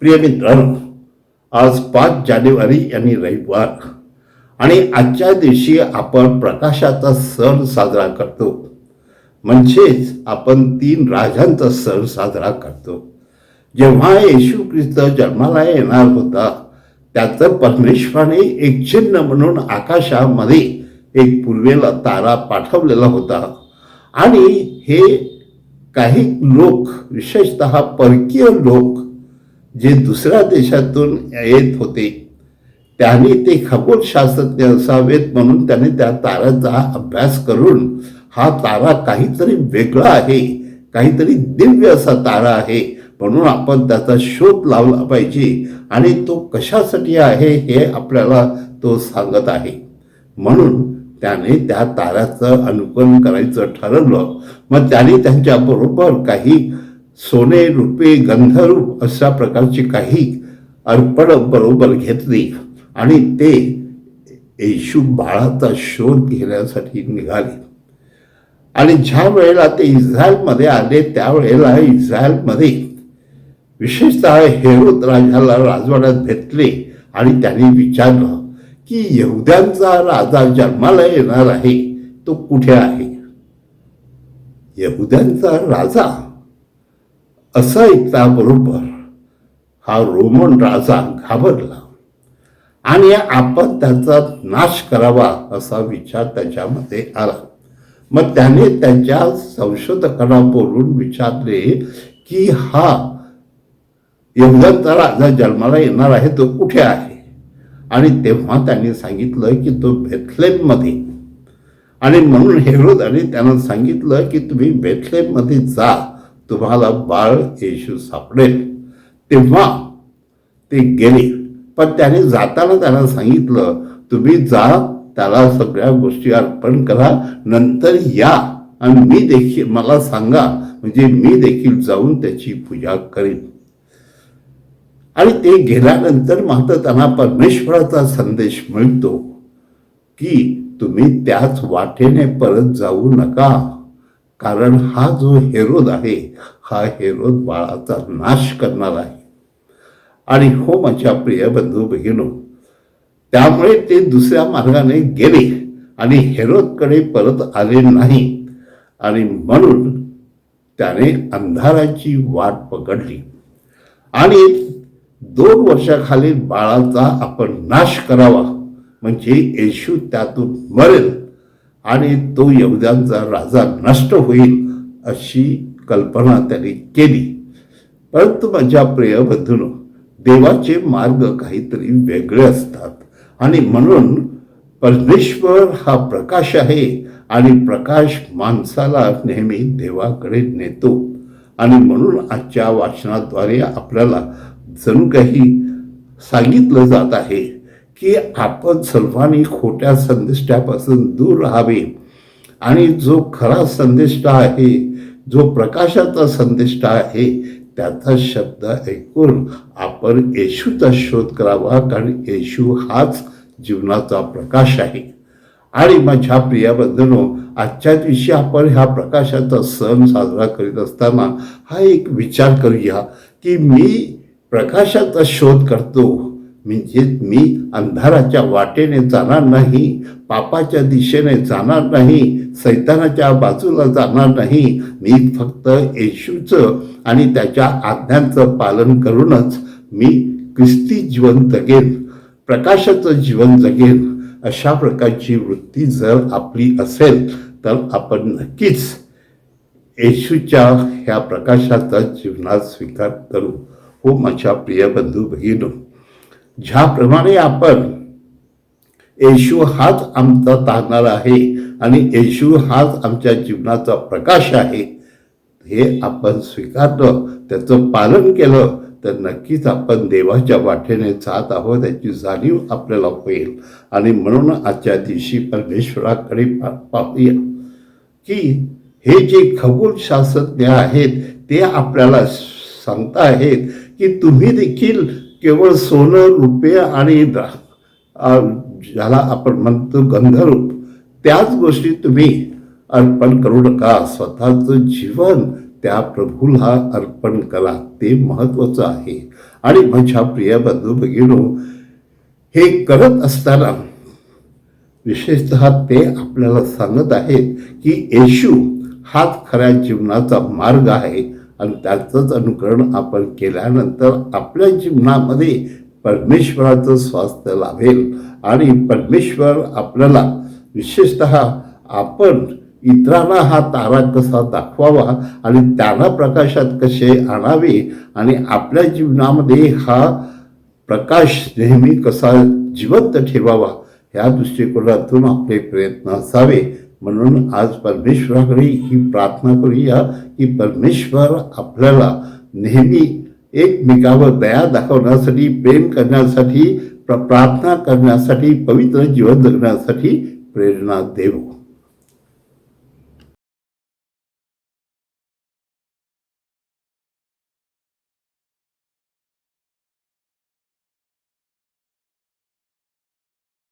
प्रिय मित्रांनो आज पाच जानेवारी यांनी रविवार आणि आजच्या दिवशी आपण प्रकाशाचा सण साजरा करतो. म्हणजेच आपण तीन राजांचा सण साजरा करतो. जेव्हा येशू ख्रिस्त जन्माला येणार होता त्याचं परमेश्वराने एक चिन्ह म्हणून आकाशामध्ये एक पूर्वेला तारा पाठवलेला होता. आणि हे काही लोक विशेषत परकीय लोक जे दुसऱ्या देशातून येत होते त्यांनी ते खगोलशास्त्रज्ञ असावेत म्हणून त्याने त्या ताऱ्याचा अभ्यास करून हा तारा काहीतरी वेगळा आहे काहीतरी दिव्य असा तारा आहे म्हणून आपण त्याचा शोध लावला पाहिजे आणि तो कशासाठी आहे हे आपल्याला तो सांगत आहे. म्हणून त्याने त्या ताऱ्याचं अनुकरण करायचं ठरवलं. मग त्याने त्यांच्याबरोबर काही सोने रुपे गंधर्व अशा प्रकारची काही अर्पण बरोबर घेतली आणि ते येशू बाळाचा शोध घेण्यासाठी निघाले. आणि ज्या वेळेला ते इस्रायलमध्ये आले त्यावेळेला इस्रायलमध्ये विशेषतः हेरोद राजाला राजवाड्यात भेटले आणि त्यांनी विचारलं की यहुद्यांचा राजा जन्माला येणार आहे तो कुठे आहे? यहुद्यांचा राजा असं ऐकल्याबरोबर हा रोमन राजा घाबरला. आणि आपण त्याचा नाश करावा असा विचार त्याच्यामध्ये आला. मग त्याने त्याच्या संशोधकांना बोलून विचारले की हा यहुदांचा राजा जन्माला येणार आहे तो कुठे आहे? आणि तेव्हा त्यांनी सांगितलं की तो बेथलेममध्ये. आणि म्हणून हेरोदाने त्यांना सांगितलं की तुम्ही बेथलेममध्ये जा. तुम्हाला बाळ येशू सापडेल. तेव्हा ते गेले. पण त्याने जाताना त्यांना सांगितलं तुम्ही जा त्याला सगळ्या गोष्टी अर्पण करा नंतर या आणि मी देखील मला सांगा म्हणजे मी देखील जाऊन त्याची पूजा करेन. आणि ते गेल्यानंतर मात्र त्यांना परमेश्वराचा संदेश मिळतो की तुम्ही त्याच वाटेने परत जाऊ नका. कारण हा जो हेरोद आहे हा हेरोद बाळाचा नाश करणार आहे. आणि हो माझ्या प्रिय बंधू बहिणो त्यामुळे ते दुसऱ्या मार्गाने गेले आणि हेरोदकडे परत आले नाही. आणि म्हणून त्याने अंधाराची वाट पकडली. आणि दोन वर्षाखालील बाळाचा आपण नाश करावा म्हणजे येशू त्यातून मरेल. आणि तो यवद्यांचा राजा नष्ट होईल अशी कल्पना त्याने केली. परंतु माझ्या प्रियबंधून देवाचे मार्ग काहीतरी वेगळे असतात. आणि म्हणून परमेश्वर हा प्रकाश आहे आणि प्रकाश माणसाला नेहमी देवाकडे नेतो. आणि म्हणून आजच्या वाचनाद्वारे आपल्याला जणू काही सांगितलं जात आहे. की आपण सर्वांनी खोट्या संदेष्टापासून दूर राहावे. आणि जो खरा संदेष्ट आहे जो प्रकाशाचा संदेष्ट आहे त्याचा शब्द ऐकून आपण येशूचा शोध करावा कारण येशू हाच जीवनाचा प्रकाश आहे. आणि माझ्या प्रियाबद्दल आजच्या दिवशी आपण ह्या प्रकाशाचा सण साजरा करीत असताना हा एक विचार करूया की मी प्रकाशाचा शोध करतो म्हणजेच मी अंधाराच्या वाटेने जाणार नाही पापाच्या दिशेने जाणार नाही सैतानाच्या बाजूला जाणार नाही. मी फक्त येशूचं आणि त्याच्या आज्ञांचं पालन करूनच मी ख्रिस्ती जीवन जगेन प्रकाशाचं जीवन जगेन अशा प्रकारची वृत्ती जर आपली असेल तर आपण नक्कीच येशूच्या ह्या प्रकाशाचा जीवनात स्वीकार करू. हो माझ्या प्रिय बंधू भगिनो ज्याप्रमाणे आपण येशू हाच आमचा तारणार आहे आणि येशू हाच आमच्या जीवनाचा प्रकाश आहे हे आपण स्वीकारलं त्याचं पालन केलं तर नक्कीच आपण देवाच्या वाटेने जात आहोत याची जाणीव आपल्याला होईल. आणि म्हणून आजच्या दिवशी परमेश्वराकडे पा- पाहूया की हे जे खगोलशास्त्रज्ञ आहेत ते आपल्याला सांगता आहेत की तुम्ही देखील केवळ सोनं रुपया आणि ज्याला आपण म्हणतो गंधर्व त्याच गोष्टी तुम्ही अर्पण करू नका. स्वतःचं जीवन त्या प्रभूला अर्पण करा. ते महत्वाचं आहे. आणि माझ्या प्रिय बंधू भगिनो हे करत असताना विशेषतः ते आपल्याला सांगत आहेत की येशू हाच खऱ्या जीवनाचा मार्ग आहे. आणि त्याचंच अनुकरण आपण केल्यानंतर आपल्या जीवनामध्ये परमेश्वराचं स्वास्थ्य लाभेल. आणि परमेश्वर आपल्याला विशेषत आपण इतरांना हा तारा कसा दाखवावा आणि त्यांना प्रकाशात कसे आणावे आणि आपल्या जीवनामध्ये हा प्रकाश नेहमी कसा जिवंत ठेवावा ह्या दृष्टिकोनातून आपले प्रयत्न असावे. म्हणून आज परमेश्वराकडे ही प्रार्थना करूया की परमेश्वर आपल्याला नेहमी एकमेकावर दया दाखवण्यासाठी प्रेम करण्यासाठी प्र- प्रार्थना करण्यासाठी पवित्र जीवन जगण्यासाठी प्रेरणा देऊ